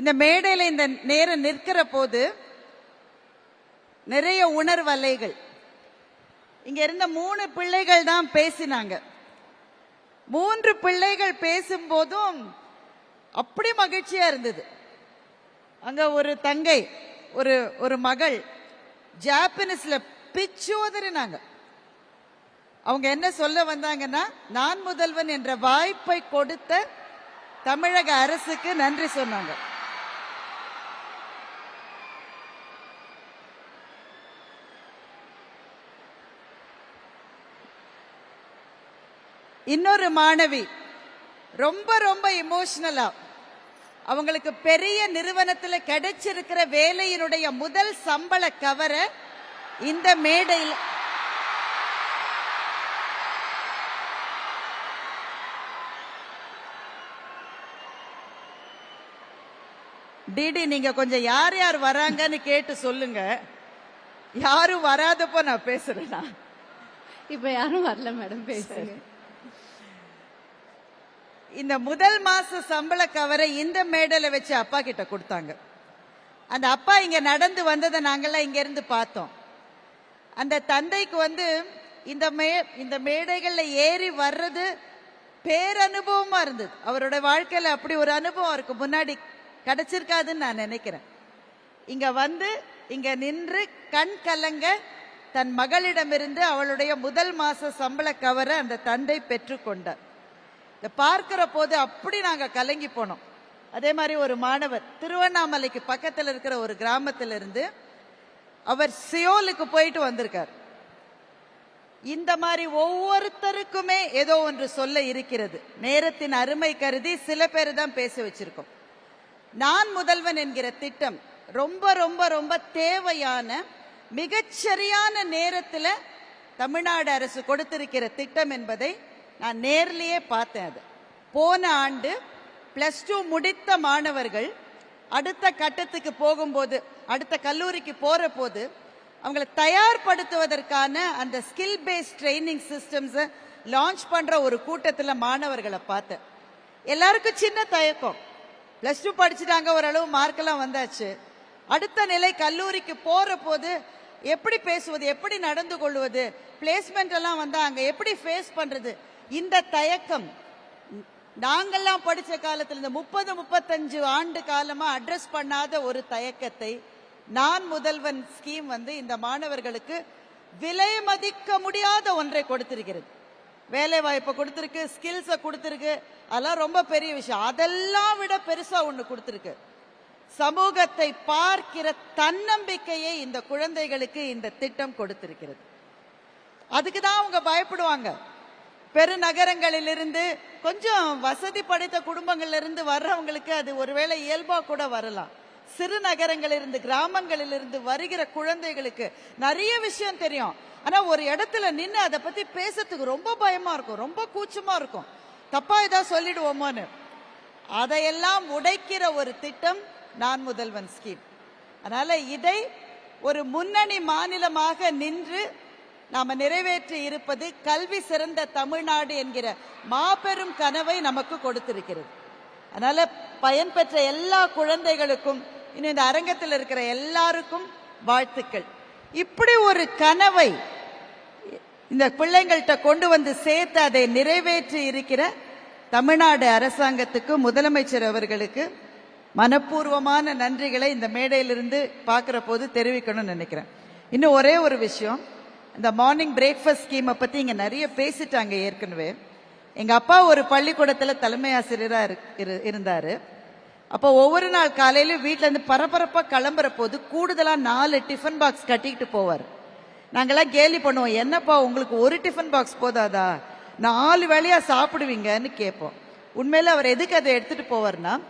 இந்த மேடையில் இந்த நேரம் நிற்கிற போது நிறைய உணர்வலைகள். இங்க இருந்த மூணு பிள்ளைகள் தான் பேசினாங்க. மூன்று பிள்ளைகள் பேசும்போதும் அப்படி மகிழ்ச்சியா இருந்தது. அங்க ஒரு தங்கை ஒரு ஒரு மகள் ஜாப்பனீஸ்ல பிச்சோதறினாங்க அவங்க என்ன சொல்ல வந்தாங்கன்னா நான் முதல்வன் என்ற வாய்ப்பை கொடுத்த தமிழக அரசுக்கு நன்றி சொன்னாங்க. இன்னொரு மாணவி. ரொம்ப ரொம்ப இமோஷனலா அவங்களுக்கு பெரிய நிறுவனத்துல கிடைச்சிருக்கிற வேலையினுடைய முதல் சம்பள கவர இந்த மேடையில் டிடி நீங்க கொஞ்சம் யார் யார் வராங்கன்னு கேட்டு சொல்லுங்க. யாரும் வராதப்போ நான் பேசுறேனா? இப்ப யாரும் வரல மேடம் பேசுங்க. இந்த முதல் மாச சம்பள கவரை இந்த மேடலை வச்சு அப்பா கிட்ட கொடுத்தாங்க. அந்த அப்பா இங்க நடந்து வந்ததை நாங்கெல்லாம் இங்க இருந்து பார்த்தோம். அந்த தந்தைக்கு வந்து இந்த மே இந்த மேடைகள்ல ஏறி வர்றது பேரனுபவமா இருந்தது. அவரோட வாழ்க்கையில அப்படி ஒரு அனுபவம் இருக்கு முன்னாடி கிடைச்சிருக்காதுன்னு நான் நினைக்கிறேன். இங்க வந்து இங்க நின்று கண் கலங்க தன் மகளிடமிருந்து அவளுடைய முதல் மாச சம்பள கவரை அந்த தந்தை பெற்றுக்கொண்டார். இதை பார்க்கிற போது அப்படி நாங்கள் கலங்கி போனோம். அதே மாதிரி ஒரு மாணவர் திருவண்ணாமலைக்கு பக்கத்தில் இருக்கிற ஒரு கிராமத்தில் இருந்து அவர் சியோலுக்கு போயிட்டு வந்திருக்கார். இந்த மாதிரி ஒவ்வொருத்தருக்குமே ஏதோ ஒன்று சொல்ல இருக்கிறது. நேரத்தின் அருமை கருதி சில பேர் தான் பேச வச்சிருக்கோம். நான் முதல்வன் என்கிற திட்டம் ரொம்ப ரொம்ப ரொம்ப தேவையான மிகச்சரியான நேரத்தில் தமிழ்நாடு அரசு கொடுத்திருக்கிற திட்டம் என்பதை நான் நேர்லேயே பார்த்தேன் அது. போன ஆண்டு ப்ளஸ் டூ முடித்த மாணவர்கள் அடுத்த கட்டத்துக்கு போகும்போது அடுத்த கல்லூரிக்கு போகிற போது அவங்களை தயார்படுத்துவதற்கான அந்த ஸ்கில் பேஸ்ட் ட்ரைனிங் சிஸ்டம்ஸை லான்ச் பண்ணுற ஒரு கூட்டத்தில் மாணவர்களை பார்த்தேன். எல்லாருக்கும் சின்ன தயக்கம். ப்ளஸ் டூ படிச்சுட்டாங்க ஓரளவு மார்க்கெல்லாம் வந்தாச்சு. அடுத்த நிலை கல்லூரிக்கு போகிற போது எப்படி பேசுவது எப்படி நடந்து கொள்வது பிளேஸ்மெண்ட் எல்லாம் வந்தா அங்க எப்படி ஃபேஸ் பண்றது இந்த தயக்கம். நாங்கள்லாம் படித்த காலத்தில் இந்த முப்பது முப்பத்தஞ்சு ஆண்டு காலமாக அட்ரஸ் பண்ணாத ஒரு தயக்கத்தை நான் முதல்வன் ஸ்கீம் வந்து இந்த மாணவர்களுக்கு விலை மதிக்க முடியாத ஒன்றை கொடுத்திருக்கிறது. வேலை வாய்ப்பை கொடுத்துருக்கு ஸ்கில்ஸை கொடுத்துருக்கு அதெல்லாம் ரொம்ப பெரிய விஷயம். அதெல்லாம் விட பெருசாக ஒன்று கொடுத்துருக்கு. சமூகத்தை பார்க்கிற தன்னம்பிக்கையை இந்த குழந்தைகளுக்கு இந்த திட்டம் கொடுத்திருக்கிறது. அதுக்கு தான் அவங்க பயப்படுவாங்க. பெருநகரங்களிலிருந்து கொஞ்சம் வசதி படைத்த குடும்பங்களிலிருந்து வர்றவங்களுக்கு அது ஒருவேளை இயல்பா கூட வரலாம். சிறு நகரங்களிலிருந்து கிராமங்களிலிருந்து வருகிற குழந்தைகளுக்கு நிறைய விஷயம் தெரியும். ஆனா ஒரு இடத்துல நின்று அதை பத்தி பேசுறதுக்கு ரொம்ப பயமா இருக்கும். ரொம்ப கூச்சமா இருக்கும். தப்பா ஏதாவது சொல்லிடுவோமோன்னு. அதையெல்லாம் உடைக்கிற ஒரு திட்டம் நான் முதல்வன் ஸ்கீம் அதனால் இதை ஒரு முன்னணி மாநிலமாக நின்று நாம் நிறைவேற்றி இருப்பது கல்வி சிறந்த தமிழ்நாடு என்கிற மாபெரும் கனவை நமக்கு கொடுத்திருக்கிறது. அதனால் பயன்பெற்ற எல்லா குழந்தைகளுக்கும் இன்னும் இந்த அரங்கத்தில் இருக்கிற எல்லாருக்கும் வாழ்த்துக்கள். இப்படி ஒரு கனவை இந்த பிள்ளைங்கள்ட்ட கொண்டு வந்து சேர்த்து அதை நிறைவேற்றி இருக்கிற தமிழ்நாடு அரசாங்கத்துக்கு முதலமைச்சர் அவர்களுக்கு மனப்பூர்வமான நன்றிகளை இந்த மேடையிலிருந்து பார்க்குற போது தெரிவிக்கணும்னு நினைக்கிறேன். இன்னும் ஒரே ஒரு விஷயம் இந்த மார்னிங் பிரேக்ஃபாஸ்ட் ஸ்கீமை பற்றி இங்கே நிறைய பேசிட்டாங்க ஏற்கனவே. எங்கள் அப்பா ஒரு பள்ளிக்கூடத்தில் தலைமை ஆசிரியராக இரு- இரு- அப்போ ஒவ்வொரு நாள் காலையிலும் வீட்டிலேருந்து பரபரப்பாக கிளம்புற போது கூடுதலாக நாலு டிஃபன் பாக்ஸ் கட்டிக்கிட்டு போவார். நாங்களாம் கேலி பண்ணுவோம் என்னப்பா உங்களுக்கு ஒரு டிஃபன் பாக்ஸ் போதாதா? நாலு வேலையாக சாப்பிடுவீங்கன்னு கேட்போம். உண்மையில் அவர் எதுக்கு அதை எடுத்துகிட்டு போவார்னா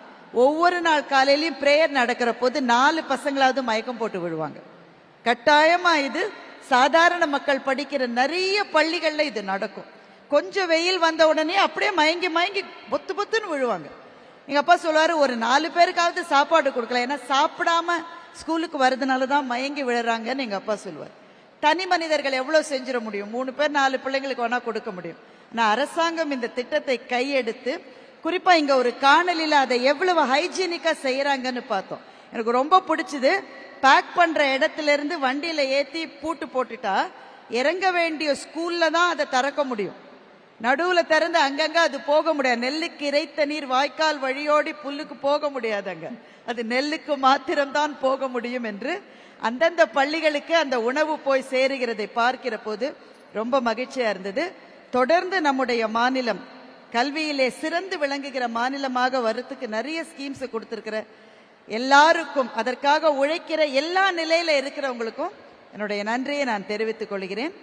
ஒவ்வொரு நாள் காலையிலையும் ப்ரேயர் நடக்கிற போது நாலு பசங்களாவது மயக்கம் போட்டு விழுவாங்க. கட்டாயமா இது சாதாரண மக்கள் படிக்கிற நிறைய பள்ளிகளில் இது நடக்கும். கொஞ்சம் வெயில் வந்த உடனே அப்படியே மயங்கி மயங்கி பொத்து பொத்துன்னு விழுவாங்க. எங்க அப்பா சொல்லுவாரு ஒரு நாலு பேருக்காவது சாப்பாடு கொடுக்கலாம். ஏன்னா சாப்பிடாம ஸ்கூலுக்கு வரதுனால தான் மயங்கி விழுறாங்கன்னு எங்க அப்பா சொல்லுவார். தனி மனிதர்கள் எவ்வளவு செஞ்சிட முடியும்? மூணு பேர் நாலு பிள்ளைங்களுக்கு வேணா கொடுக்க முடியும். ஆனா அரசாங்கம் இந்த திட்டத்தை கையெடுத்து குறிப்பா இங்க ஒரு காணலில் அதை எவ்வளவு ஹைஜீனிக்கா செய்யறாங்கன்னு பார்த்தோம். எனக்கு ரொம்ப பிடிச்சது. பேக் பண்ற இடத்துல இருந்து வண்டியில ஏத்தி பூட்டு போட்டுட்டா இறங்க வேண்டிய ஸ்கூல்ல தான் அதை திறக்க முடியும். நடுவுல திறந்து அங்கங்க அது போக முடியாது. நெல்லுக்கு இறைத்த நீர் வாய்க்கால் வழியோடி புல்லுக்கு போக முடியாது அங்க. அது நெல்லுக்கு மாத்திரம்தான் போக முடியும் என்று அந்தந்த பள்ளிகளுக்கு அந்த உணவு போய் சேருகிறதை பார்க்கிற போது ரொம்ப மகிழ்ச்சியா இருந்தது. தொடர்ந்து நம்முடைய மாநிலம் கல்வியிலே சிறந்து விளங்குகிற மாநிலமாக வரத்துக்கு நிறைய ஸ்கீம்ஸ் கொடுத்துருக்கிற எல்லாருக்கும் அதற்காக உழைக்கிற எல்லா நிலையில இருக்கிறவங்களுக்கும் என்னுடைய நன்றியை நான் தெரிவித்துக் கொள்கிறேன்.